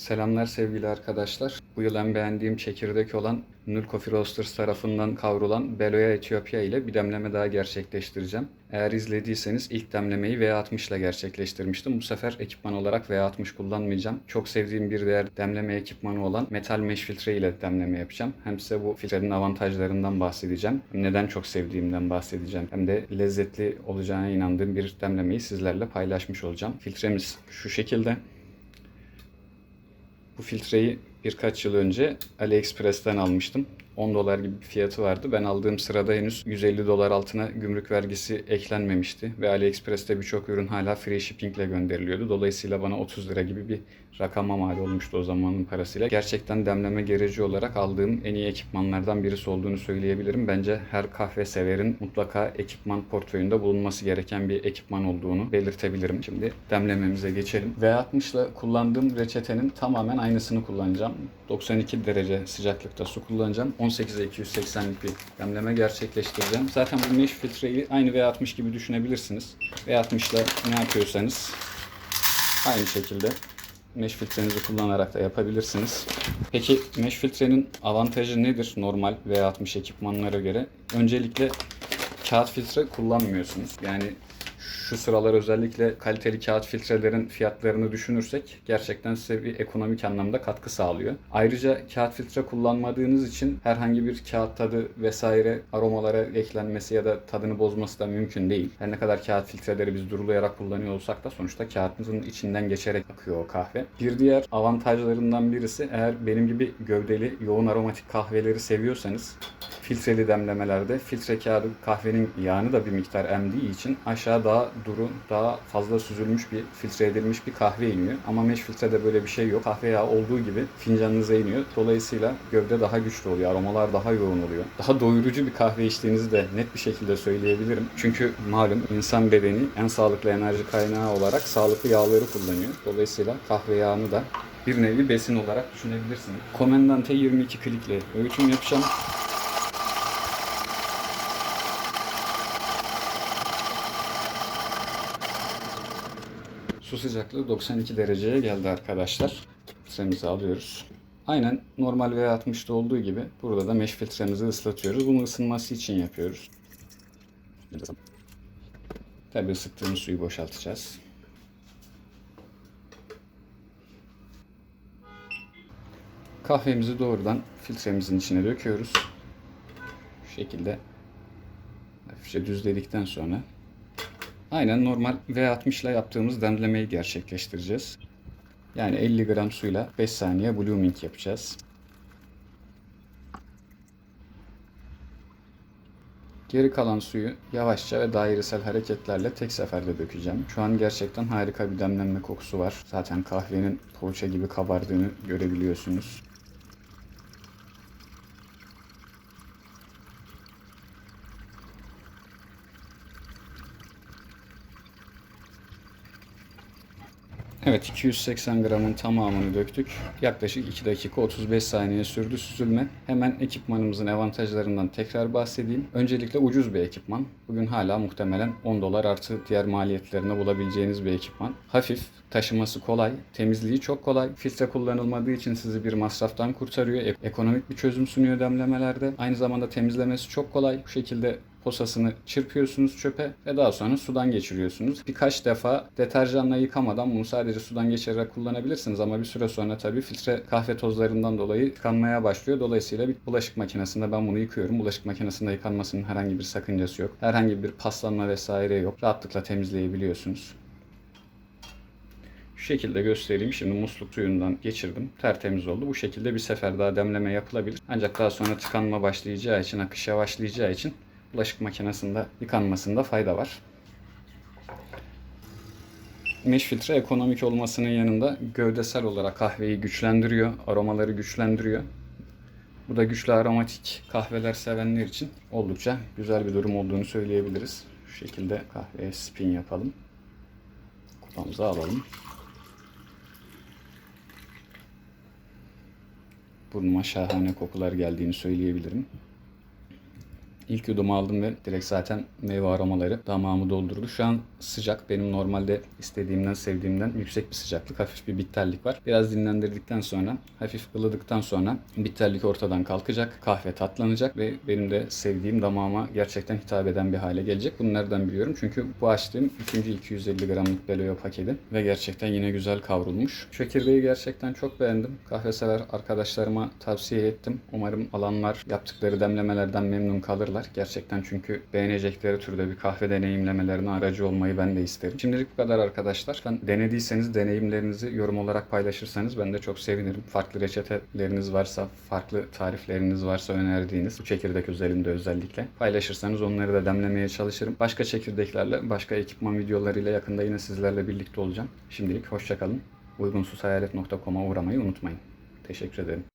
Selamlar sevgili arkadaşlar. Bu yıl en beğendiğim çekirdek olan Nur Coffee Roasters tarafından kavrulan Beloya Etiyopya ile bir demleme daha gerçekleştireceğim. Eğer izlediyseniz ilk demlemeyi V60 ile gerçekleştirmiştim. Bu sefer ekipman olarak V60 kullanmayacağım. Çok sevdiğim bir diğer demleme ekipmanı olan metal mesh filtre ile demleme yapacağım. Hem size bu filtrenin avantajlarından bahsedeceğim. Neden çok sevdiğimden bahsedeceğim. Hem de lezzetli olacağına inandığım bir demlemeyi sizlerle paylaşmış olacağım. Filtremiz şu şekilde. Bu filtreyi birkaç yıl önce AliExpress'ten almıştım. 10 dolar gibi bir fiyatı vardı. Ben aldığım sırada henüz 150 dolar altına gümrük vergisi eklenmemişti. Ve AliExpress'te birçok ürün hala free shipping ile gönderiliyordu. Dolayısıyla bana 30 lira gibi bir rakama mal olmuştu o zamanın parasıyla. Gerçekten demleme gereci olarak aldığım en iyi ekipmanlardan birisi olduğunu söyleyebilirim. Bence her kahve severin mutlaka ekipman portföyünde bulunması gereken bir ekipman olduğunu belirtebilirim. Şimdi demlememize geçelim. V60 ile kullandığım reçetenin tamamen aynısını kullanacağım. 92 derece sıcaklıkta su kullanacağım. 18'e 280'lik bir demleme gerçekleştireceğim. Zaten bu mesh filtreyi aynı V60 gibi düşünebilirsiniz. V60 ile ne yapıyorsanız aynı şekilde mesh filtrenizi kullanarak da yapabilirsiniz. Peki mesh filtrenin avantajı nedir normal V60 ekipmanlara göre? Öncelikle kağıt filtre kullanmıyorsunuz. Yani şu sıralar özellikle kaliteli kağıt filtrelerin fiyatlarını düşünürsek gerçekten size bir ekonomik anlamda katkı sağlıyor. Ayrıca kağıt filtre kullanmadığınız için herhangi bir kağıt tadı vesaire aromalara eklenmesi ya da tadını bozması da mümkün değil. Her ne kadar kağıt filtreleri biz durulayarak kullanıyor olsak da sonuçta kağıtımızın içinden geçerek akıyor o kahve. Bir diğer avantajlarından birisi eğer benim gibi gövdeli yoğun aromatik kahveleri seviyorsanız filtreli demlemelerde filtre kağıdı kahvenin yağını da bir miktar emdiği için aşağı daha duru, daha fazla süzülmüş bir filtre edilmiş bir kahve iniyor. Ama mesh filtrede böyle bir şey yok. Kahve yağı olduğu gibi fincanınıza iniyor. Dolayısıyla gövde daha güçlü oluyor. Aromalar daha yoğun oluyor. Daha doyurucu bir kahve içtiğinizi de net bir şekilde söyleyebilirim. Çünkü malum insan bedeni en sağlıklı enerji kaynağı olarak sağlıklı yağları kullanıyor. Dolayısıyla kahve yağını da bir nevi besin olarak düşünebilirsiniz. Komendante 22 klikle öğütüm yapacağım. Su sıcaklığı 92 dereceye geldi arkadaşlar. Filtremizi alıyoruz. Aynen normal V60'da olduğu gibi burada da mesh filtremizi ıslatıyoruz. Bunu ısınması için yapıyoruz. Tabii ısıttığımız suyu boşaltacağız. Kahvemizi doğrudan filtremizin içine döküyoruz. Şu şekilde hafifçe düzledikten sonra Aynen normal V60 ile yaptığımız demlemeyi gerçekleştireceğiz. Yani 50 gram suyla 5 saniye blooming yapacağız. Geri kalan suyu yavaşça ve dairesel hareketlerle tek seferde dökeceğim. Şu an gerçekten harika bir demlenme kokusu var. Zaten kahvenin poğaça gibi kabardığını görebiliyorsunuz. Evet 280 gramın tamamını döktük. Yaklaşık 2 dakika 35 saniye sürdü süzülme. Hemen ekipmanımızın avantajlarından tekrar bahsedeyim. Öncelikle ucuz bir ekipman. Bugün hala muhtemelen 10 dolar artı diğer maliyetlerini bulabileceğiniz bir ekipman. Hafif, taşıması kolay, temizliği çok kolay. Filtre kullanılmadığı için sizi bir masraftan kurtarıyor. Ek- Ekonomik bir çözüm sunuyor demlemelerde. Aynı zamanda temizlemesi çok kolay. Bu şekilde posasını çırpıyorsunuz çöpe ve daha sonra sudan geçiriyorsunuz. Birkaç defa deterjanla yıkamadan bunu sadece sudan geçirerek kullanabilirsiniz ama bir süre sonra tabii filtre kahve tozlarından dolayı yıkanmaya başlıyor. Dolayısıyla bir bulaşık makinesinde ben bunu yıkıyorum. Bulaşık makinesinde yıkanmasının herhangi bir sakıncası yok. Herhangi bir paslanma vesaire yok. Rahatlıkla temizleyebiliyorsunuz. Şu şekilde göstereyim. Şimdi musluk suyundan geçirdim. Tertemiz oldu. Bu şekilde bir sefer daha demleme yapılabilir. Ancak daha sonra tıkanma başlayacağı için, akış yavaşlayacağı için bulaşık makinesinde yıkanmasında fayda var. Mesh filtre ekonomik olmasının yanında gövdesel olarak kahveyi güçlendiriyor, aromaları güçlendiriyor. Bu da güçlü aromatik kahveler sevenler için oldukça güzel bir durum olduğunu söyleyebiliriz. Şu şekilde kahveye spin yapalım. Kupamızı alalım. Burnuma şahane kokular geldiğini söyleyebilirim. İlk yudumu aldım ve direkt zaten meyve aromaları damağımı doldurdu. Şu an sıcak. Benim normalde istediğimden, sevdiğimden yüksek bir sıcaklık. Hafif bir bitterlik var. Biraz dinlendirdikten sonra, hafif ılıdıktan sonra bitterlik ortadan kalkacak. Kahve tatlanacak ve benim de sevdiğim damağıma gerçekten hitap eden bir hale gelecek. Bunu nereden biliyorum? Çünkü bu açtığım ikinci 250 gramlık Beloyo paketi ve gerçekten yine güzel kavrulmuş. Çekirdeği gerçekten çok beğendim. Kahve sever arkadaşlarıma tavsiye ettim. Umarım alanlar yaptıkları demlemelerden memnun kalırlar. Gerçekten çünkü beğenecekleri türde bir kahve deneyimlemelerine aracı olmayı ben de isterim. Şimdilik bu kadar arkadaşlar. Ben denediyseniz deneyimlerinizi yorum olarak paylaşırsanız ben de çok sevinirim. Farklı reçeteleriniz varsa, farklı tarifleriniz varsa önerdiğiniz bu çekirdek özelinde özellikle paylaşırsanız onları da demlemeye çalışırım. Başka çekirdeklerle, başka ekipman videolarıyla yakında yine sizlerle birlikte olacağım. Şimdilik hoşçakalın. Uygunsuzhayalet.com'a uğramayı unutmayın. Teşekkür ederim.